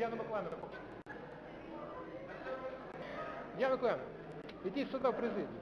Діана Миколаївна. Діана Миколаївна, ідіть сюди в президію.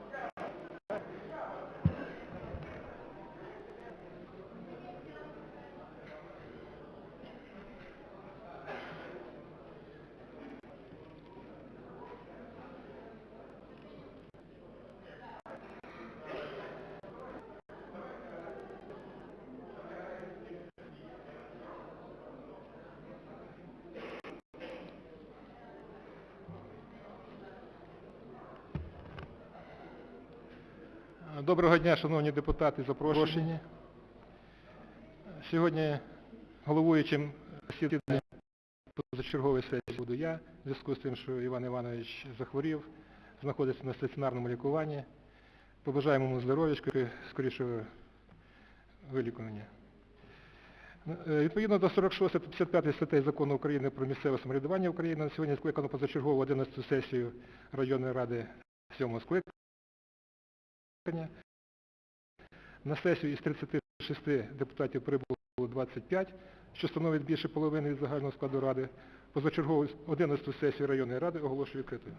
Доброго дня, шановні депутати, запрошені. Сьогодні головуючим засідання позачергової сесії буду я, в зв'язку з тим, що Іван Іванович захворів, знаходиться на стаціонарному лікуванні. Побажаємо йому здоров'ячка, скорішого вилікування. Е, Відповідно до 46 та 55 статей Закону України про місцеве самоврядування України на сьогодні скликано позачергову 11 сесію районної ради 7 скликання. На сесію із 36 депутатів прибуло 25, що становить більше половини від загального складу ради. Позачергову 11 сесію районної ради оголошую відкритою.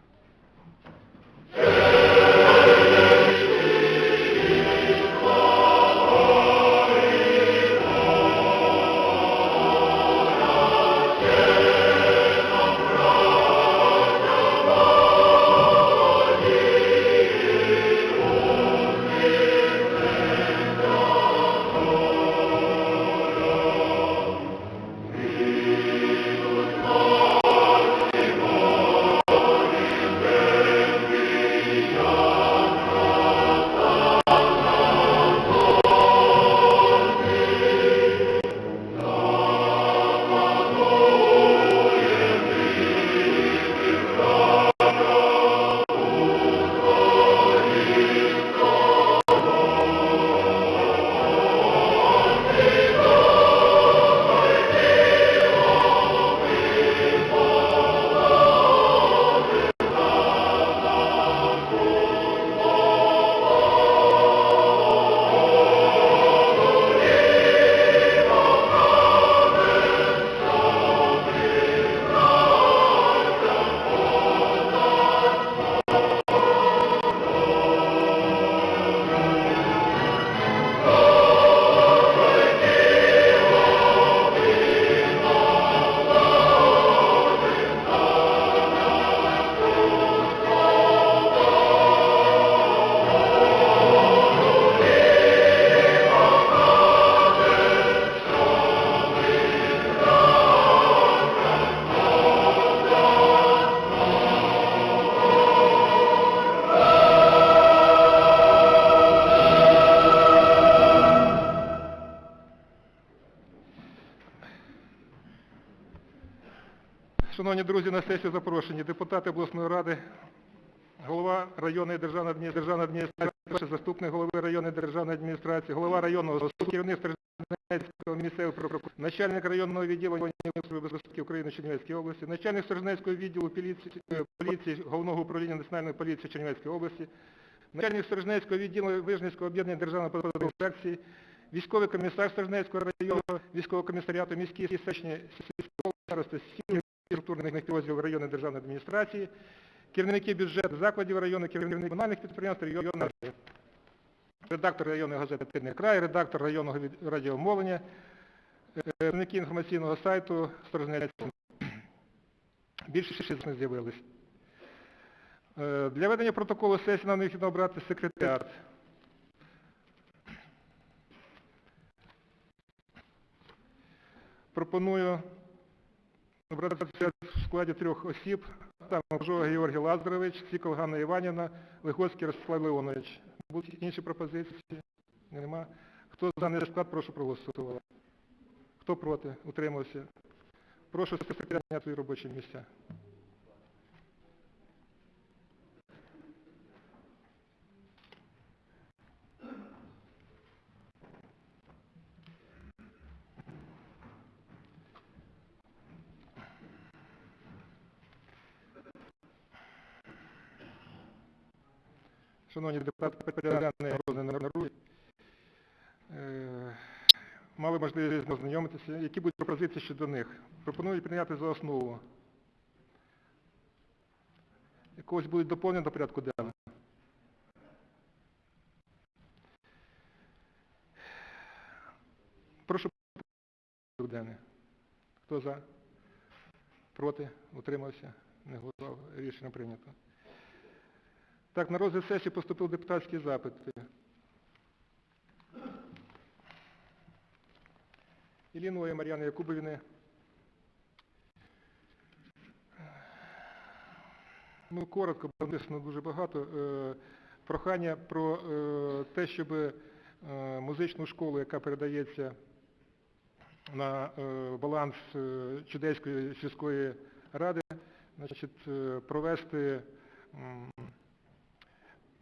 Шановні друзі, на сесію запрошені депутати обласної ради, голова районної державної державної адміністрації, перший заступник голови районної державної адміністрації, голова районного керівник місцевого прокурора, начальник районного відділення Служби безпеки України Чернівецької області, начальник Сторожинецького відділу поліції, Головного управління Національної поліції Чернівецької області, начальник Сторожинецького відділу Вижницького об'єднання Державної податкової інспекції, військовий комісар Сторожинецького району, військового комісаріату міські сесні сільського старости сіл структурних підрозділів районної державної адміністрації, керівники бюджету закладів району, керівники комунальних підприємств районної редактор районної газети «Тильний край», редактор районного радіомовлення, е, керівники інформаційного сайту Сторожинецького. Більше 60 з'явились. Е, Для ведення протоколу сесії нам необхідно обрати секретаріат. Пропоную в складі трьох осіб. Там Жога Георгій Лазарович, Сікол Ганна Іванівна, Лихоцький Ростислав Леонович. Будуть інші пропозиції? Нема. Хто за даний склад, прошу проголосувати. Хто проти? Утримався. Прошу секретаря зайняти робочі місця. Шановні депутати, порядок денний розданий на руки. Е, Мали можливість ознайомитися. Які будуть пропозиції щодо них? Пропоную прийняти за основу. Якогось будуть доповнення до порядку денного? Прошу порядок денний. Хто за? Проти? Утримався? Не голосував. Рішення прийнято. Так, на розгляд сесії поступив депутатський запит. Іліної Мар'яни Якубовини. Ну, коротко, бо написано дуже багато. Е, Прохання про е, те, щоб е, музичну школу, яка передається на баланс Чудеської сільської ради, значить, провести,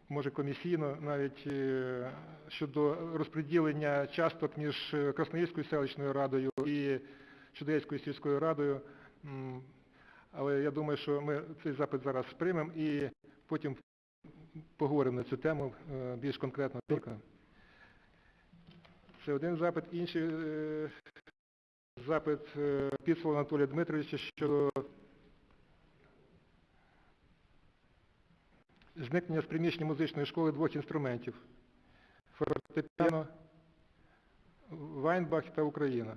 може комісійно, навіть е, щодо розподілення часток між е, Красноїльською селищною радою і Чудеською сільською радою. Але я думаю, що ми цей запит зараз приймемо і потім поговоримо на цю тему е, більш конкретно. Це один запит. Інший запит е, Анатолія Дмитровича щодо зникнення з приміщення музичної школи двох інструментів фортепіано, Вайнбах та Україна.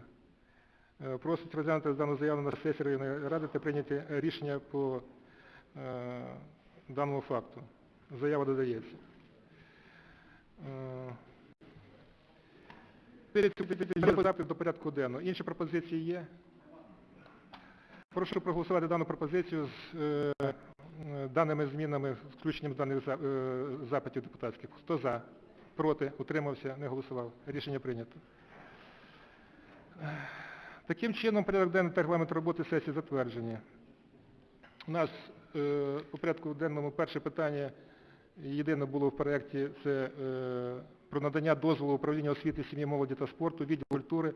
Е, Просить розглянути дану заяву на сесії районної ради та прийняти рішення по е, даному факту. Заява додається. Е, Перед цим запит до порядку денного. Інші пропозиції є? Прошу проголосувати дану пропозицію з е, е, даними змінами, включенням даних е, запитів депутатських. Хто за? Проти? Утримався? Не голосував? Рішення прийнято. Таким чином, порядок денний та регламент роботи сесії затверджені. У нас е, по порядку денному перше питання єдине було в проєкті, це е, про надання дозволу управління освіти, сім'ї, молоді та спорту, відділу культури,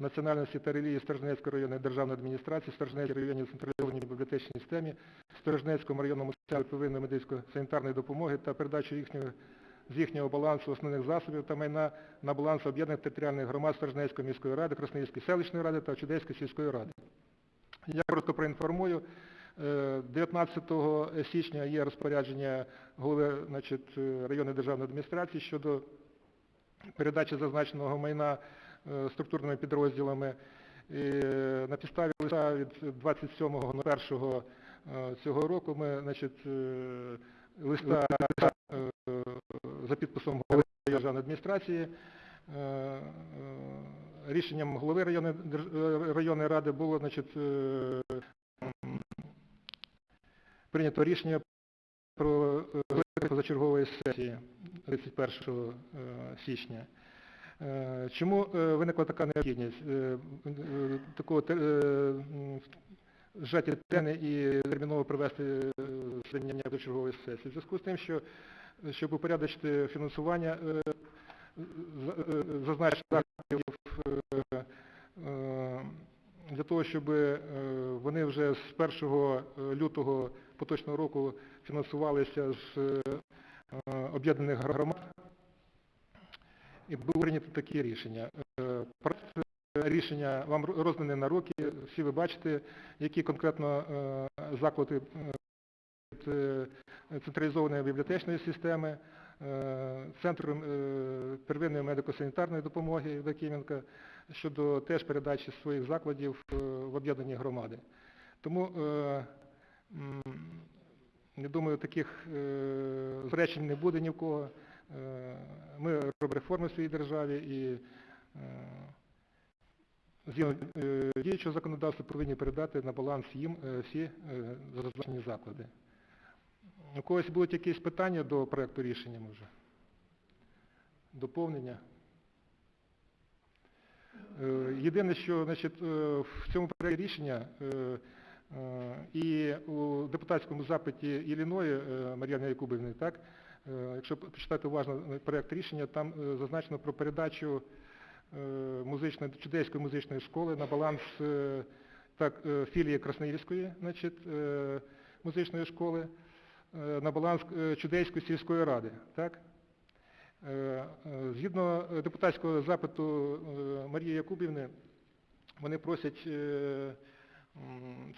національності та релігії Сторожнецької районної державної адміністрації, Сторожнецькій районній централізованій бібліотечній системі, Сторожнецькому районному центру первинної медико-санітарної допомоги та передачу їхнього, з їхнього балансу основних засобів та майна на баланс об'єднаних територіальних громад Сторожнецької міської ради, Красноїльської селищної ради та Чудеської сільської ради. Я коротко проінформую. Е, 19 січня є розпорядження голови значить, е, районної державної адміністрації щодо передачі зазначеного майна е, структурними підрозділами. І, е, На підставі листа від 27.01 е, цього року ми значить, е, листа е, за підписом голови державної адміністрації е, е, рішенням голови районної, е, районної ради було значить, е, прийнято рішення про е, позачергової сесії 31 е, січня. Е, Чому е, виникла така необхідність е, такого зжаті теми і терміново провести е, засідання позачергової сесії? В зв'язку з тим, що щоб упорядочити фінансування зазначених заходів для того, щоб вони вже з 1 лютого поточного року фінансувалися з об'єднаних громад, і було прийнято такі рішення. Е, Проект рішення вам розданий на руки, всі ви бачите, які конкретно е, заклади е, централізованої бібліотечної системи, Центру е, первинної медико-санітарної допомоги Євдокименка щодо теж передачі своїх закладів в об'єднані громади. Тому, я думаю, таких зречень не буде ні в кого. Е, Ми робимо реформи в своїй державі і е, згідно е, діючого законодавства повинні передати на баланс їм всі зазначені заклади. У когось будуть якісь питання до проекту рішення, може? Доповнення? Єдине, що значить, в цьому проєкті рішення і у депутатському запиті Іліної е, Мар'яни Якубівни, так, е, якщо почитати уважно проєкт рішення, там е, зазначено про передачу е, музичної, чудеської музичної школи на баланс е, так, е, філії Красноїльської значить, е, музичної школи. е, на баланс е, Чудейської сільської ради. Так? Е, е, Згідно е, депутатського запиту е, Марії Якубівни, вони просять е,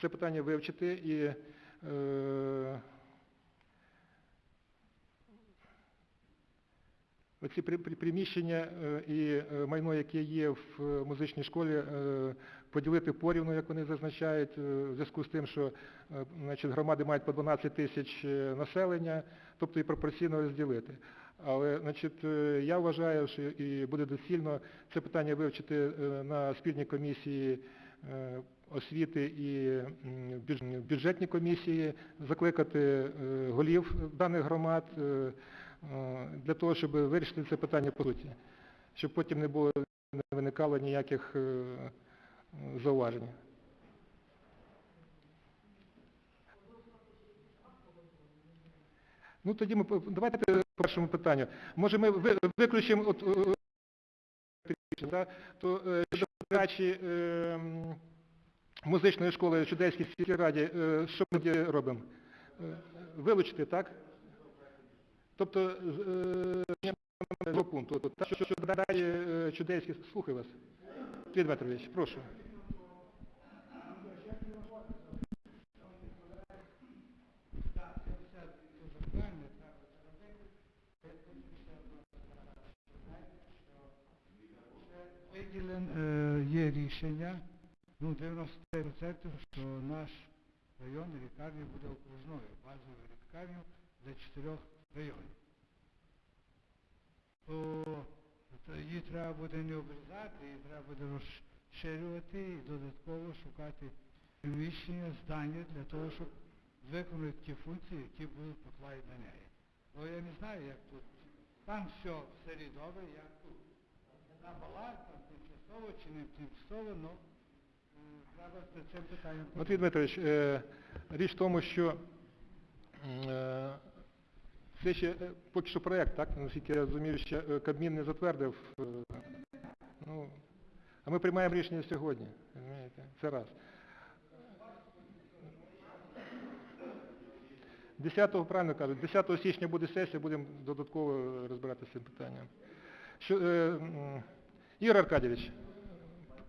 це питання вивчити і е, Оці при- при- приміщення е, і е, майно, яке є в е, музичній школі, е, поділити порівну, як вони зазначають, в зв'язку з тим, що значить, громади мають по 12 тисяч населення, тобто і пропорційно розділити. Але значить, я вважаю, що і буде доцільно це питання вивчити на спільній комісії освіти і м, бюдж- бюджетній комісії, закликати е, голів даних громад, е, е, для того, щоб вирішити це питання по суті, щоб потім не було не виникало ніяких е, зауважень. Ну тоді ми давайте по першому питанню. Може ми виключимо от, е, да, то е, щодо передачі е, музичної школи Чудейській сільській раді, е, що ми робимо? Е, Вилучити, так? Тобто з- е, пункту. Так, що, далі чудейські, слухаю вас. Сергій Дмитрович, прошу. Виділен рішення, ну 90%, що наш район лікарні буде окружною, базовою лікарнею для чотирьох районів. То, її треба буде не обрізати, її треба буде розширювати і додатково шукати приміщення, здання для того, щоб виконати ті функції, які будуть покладені на неї. Бо я не знаю, як тут. Там все в селі як тут на баланс, там тимчасово чи не тимчасово, але треба над цим питанням Матвій Дмитрович, е, річ в тому, що е, це ще е, поки що проєкт, так? Наскільки я розумію, ще Кабмін не затвердив. Ну, а ми приймаємо рішення сьогодні. розумієте? Це раз. 10-го, правильно кажуть, 10 січня буде сесія, будемо додатково розбиратися з цим питанням. Що, е, Ігор Аркадійович,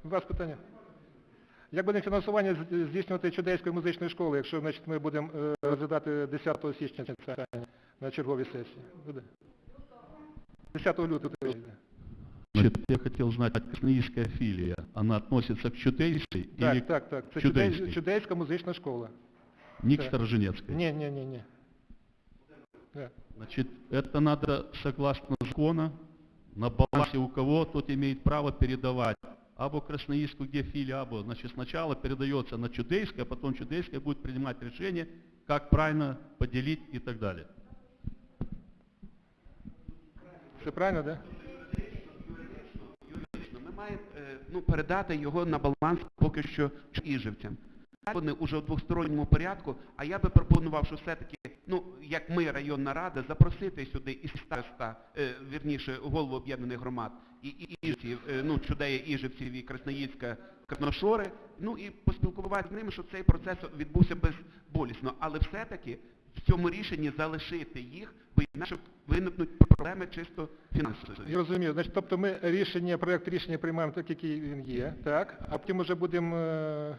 у вас питання? Як буде фінансування здійснювати чудейської музичної школи, якщо значить, ми будемо е, розглядати 10 січня на черговій сесії? Буде? 10 лютого. це буде. Значит, я хотел знать, Красноярская филия, она относится к Чудейской или Так, так, так. Це Чудейській? чудей- чудейська музична школа. не к так. Стороженецкой? Ні, ні, ні, ні. Да. Значит, это надо, согласно закона, на балансе у кого тот имеет право передавать. Або Красноярску, где филия, або, значит, сначала передается на Чудейское, а потом Чудейская будет принимать решение, как правильно поделить и так далее. Все правильно. Да? Ми маємо е, ну, передати його на баланс поки що іжевцям. Вони вже у двосторонньому порядку, а я би пропонував, що все-таки, ну, як ми, районна рада, запросити сюди і староста, е, вірніше, голову об'єднаних громад, і, і іжевців, е, ну, чудея іжевців і Красноїцька Катношори, ну і поспілкуватися з ними, щоб цей процес відбувся безболісно. Але все-таки в цьому рішенні залишити їх, бо інакше виникнуть проблеми чисто фінансові. Я розумію. Значить, тобто ми рішення, проєкт рішення приймаємо так, який він є, так? А потім вже будемо...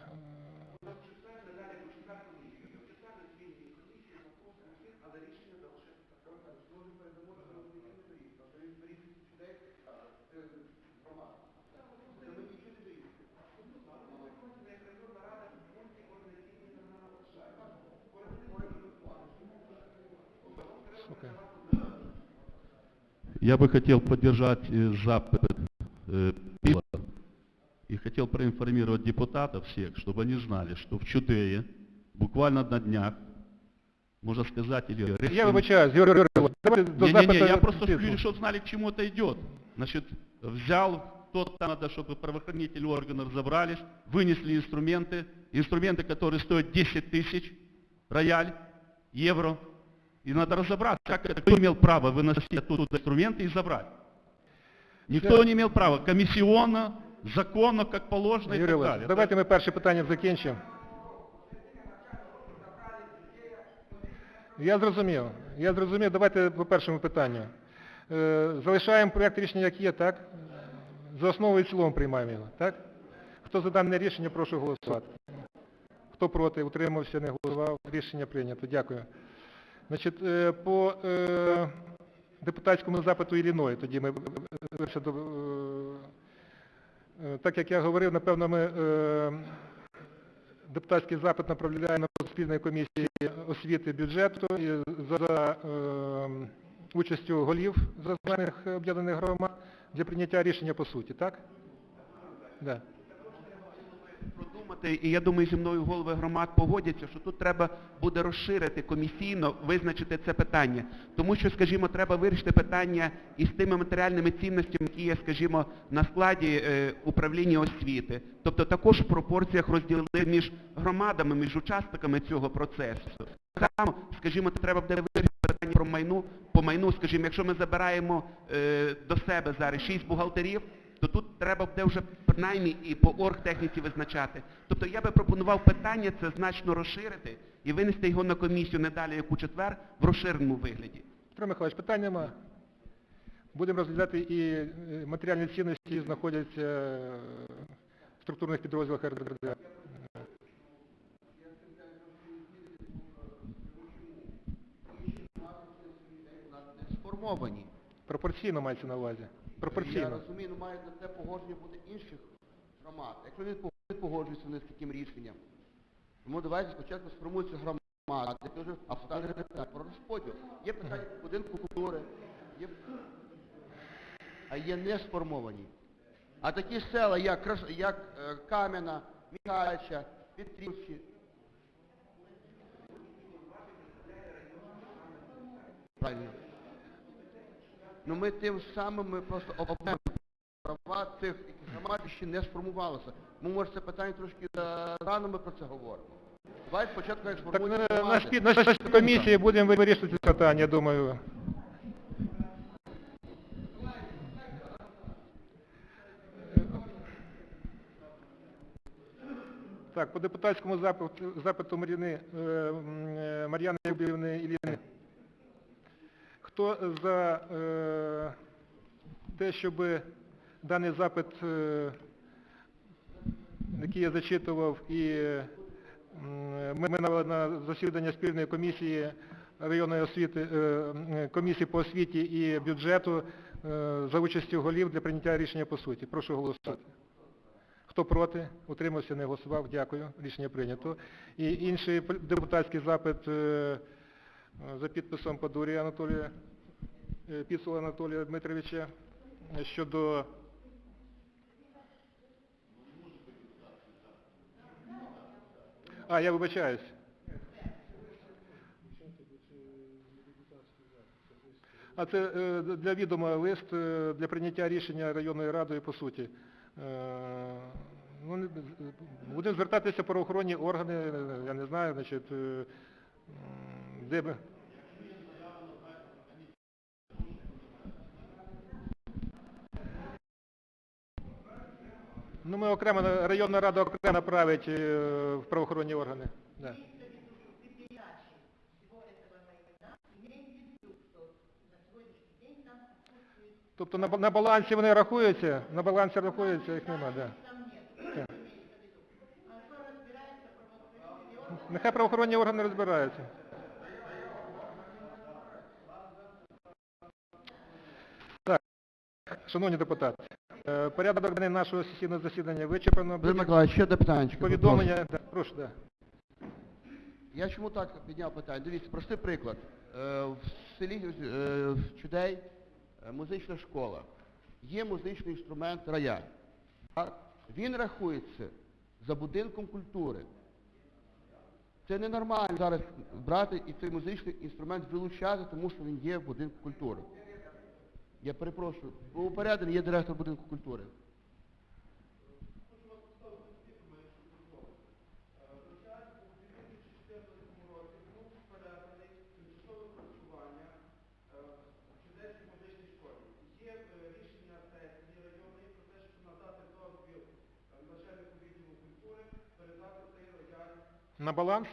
Я бы хотел поддержать э, запад э, Пила и хотел проинформировать депутатов всех, чтобы они знали, что в Чудее буквально на днях, можно сказать, или... Я вибачаюсь, давайте до Не-не-не, я просто, цифру. чтобы знали, к чему это идет. Значит, взял тот, там надо, чтобы правоохранительные органы разобрались, вынесли инструменты, инструменты, которые стоят 10 тысяч, рояль, евро, и надо разобраться, как это, кто имел право выносить оттуда инструменты и забрать. Никто не имел права, комиссионно, законно, как положено и Юрій так Олегович, далее. давайте ми перше питання закінчимо. Я зрозумів. Я зрозумів. Давайте по першому питанню. Е, Залишаємо проєкт рішення, як є, так? За основу і в цілому приймаємо його, так? Хто за дане рішення, прошу голосувати. Хто проти, утримався, не голосував, рішення прийнято. Дякую. Значить, е, по е, депутатському запиту Ілліної, тоді ми до... е, Так як я говорив, напевно, ми депутатський запит направляємо на спільної комісії освіти бюджету і за участю голів зазначених об'єднаних громад для прийняття рішення по суті, так? Да. Продумати, і я думаю, зі мною голови громад погодяться, що тут треба буде розширити комісійно, визначити це питання. Тому що, скажімо, треба вирішити питання із тими матеріальними цінностями, які є, скажімо, на складі е, управління освіти. Тобто також в пропорціях розділити між громадами, між учасниками цього процесу. Само, скажімо, треба буде вирішити питання про майну, по майну, скажімо, якщо ми забираємо е, до себе зараз шість бухгалтерів, то тут треба буде вже принаймні і по оргтехніці визначати. Тобто я би пропонував питання це значно розширити і винести його на комісію не далі, як у четвер, в розширеному вигляді. Петро Михайлович, питань нема. Будемо розглядати і е, матеріальні цінності, які знаходяться е, в структурних підрозділах РДД. Пропорційно мається на увазі. Я розумію, ну мають на це погодження бути інших громад. Якщо не не погоджуються вони з таким рішенням, тому давайте спочатку сформуються громади, це вже абсолютно питання про розподіл. Є питання будинку культури, є... а є не сформовані. А такі села, як, як е, Кам'яна, Михайлича, Петрівці, Правильно. Ну ми тим самим ми просто обмежуємо права цих громад ще не сформувалося. Ми може це питання трошки е, рано ми про це говоримо. Давайте спочатку як сформуємо е, на, громади. спі- на спі- комісії будемо вирішувати це питання, я думаю. Так, по депутатському запиту, запиту Мар'яни, е, Мар'яни Юбіївни Ілліни. Хто за е, те, щоб даний запит, е, який я зачитував, і м, ми ми на, засідання спільної комісії районної освіти, е, комісії по освіті і бюджету е, за участю голів для прийняття рішення по суті. Прошу голосувати. Хто проти? Утримався, не голосував. Дякую. Рішення прийнято. І інший депутатський запит е, е, за підписом Падурі Анатолія, е, Анатолія Дмитровича е, щодо А, я вибачаюсь. А це е, для відома лист е, для прийняття рішення районною радою по суті. Е, Ну, будемо звертатися правоохоронні органи, е, я не знаю, значить, е, де би. Ну, ми окремо, районна рада окремо направить е, в правоохоронні органи. Тобто на, балансі вони рахуються, на балансі рахуються, їх нема, да. Так. Нехай правоохоронні органи розбираються. Шановні депутати, е, порядок денний нашого сесійного засідання вичерпано. Будь- Миколаївич, ще до питання. Повідомлення, да, прошу, да. Я чому так підняв питання? Дивіться, простий приклад. Е, В селі е, в Чудей музична школа. Є музичний інструмент рояль. Він рахується за будинком культури. Це ненормально зараз брати і цей музичний інструмент вилучати, тому що він є в будинку культури. Я перепрошую, у порядку є директор будинку культури. На баланс?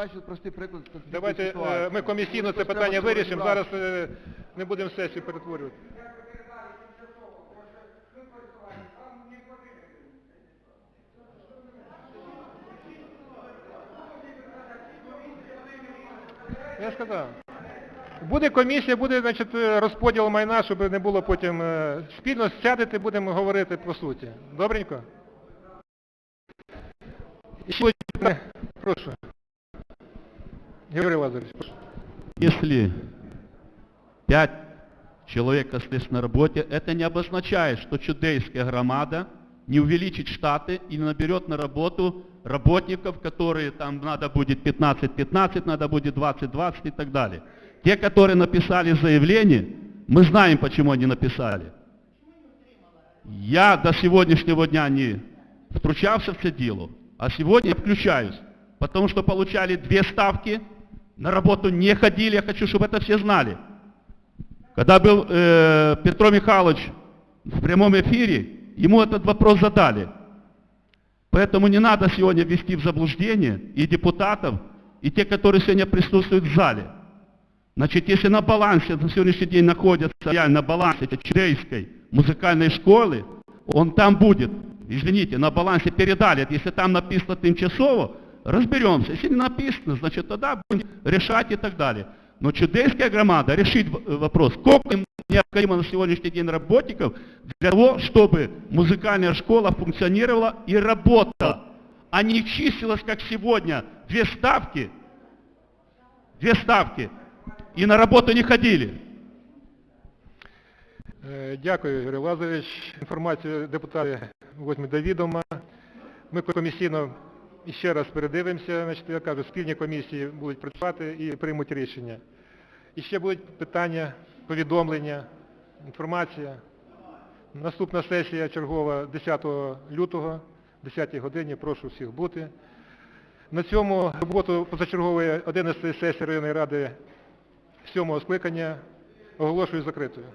Бачите простий приклад. Давайте е, ми комісійно це питання вирішимо. Зараз е, не будемо сесію перетворювати. Я сказав. Буде комісія, буде значить, розподіл майна, щоб не було потім е, спільно сядете, будемо говорити по суті. Добренько? І ще прошу. Георгій Лазаревич. Если пять человек остались на работе, это не обозначает, что чудейская громада не увеличит штаты и не наберет на работу работников, которые там надо будет 15-15, надо будет 20-20 и так далее. Те, которые написали заявление, мы знаем, почему они написали. Я до сегодняшнего дня не втручался в это дело, а сегодня включаюсь, потому что получали две ставки, на работу не ходили, я хочу, чтобы это все знали. Когда был э, Петро Михайлович в прямом эфире, ему этот вопрос задали. Поэтому не надо сегодня ввести в заблуждение и депутатов, и те, которые сегодня присутствуют в зале. Значит, если на балансе на сегодняшний день находятся реально на балансе Чудейской музыкальной школы, он там будет. Извините, на балансе передали. Если там написано тимчасово, разберемся. Если не написано, значит тогда будем решать и так далее. Но чудейская громада решит в- вопрос, сколько им необходимо на сегодняшний день работников для того, чтобы музыкальная школа функционировала и работала, а не числилась, как сегодня, две ставки, две ставки, и на работу не ходили. Е, Дякую, Юрій Лазаревич. Інформацію депутати візьмуть до відома. Ми комісійно ще раз передивимося, значить, я кажу, спільні комісії будуть працювати і приймуть рішення. І ще будуть питання, повідомлення, інформація. Наступна сесія чергова 10 лютого, 10 годині, прошу всіх бути. На цьому роботу позачергової 11 сесії районної ради 7 скликання оголошую закритою.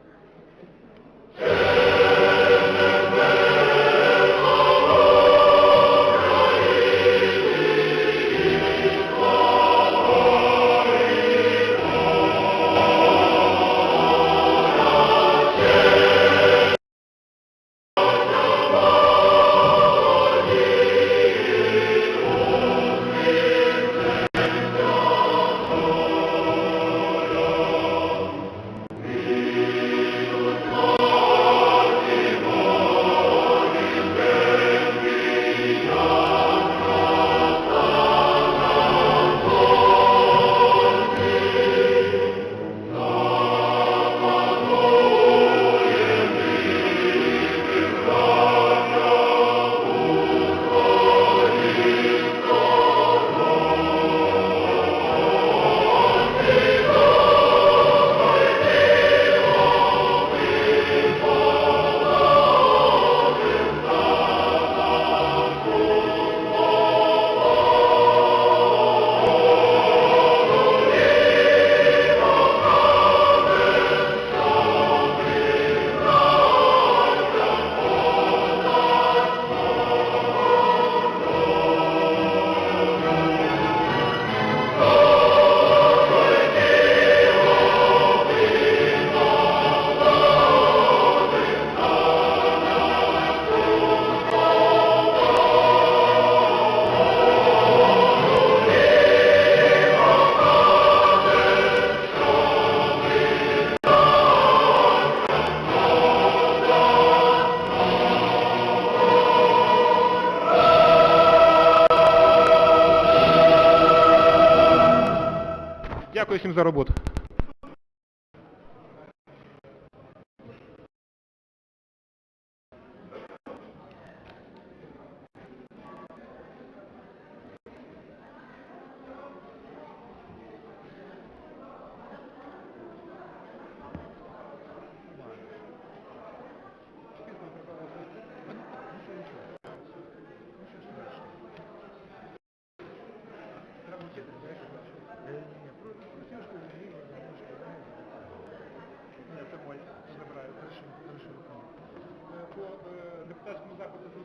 Ні, це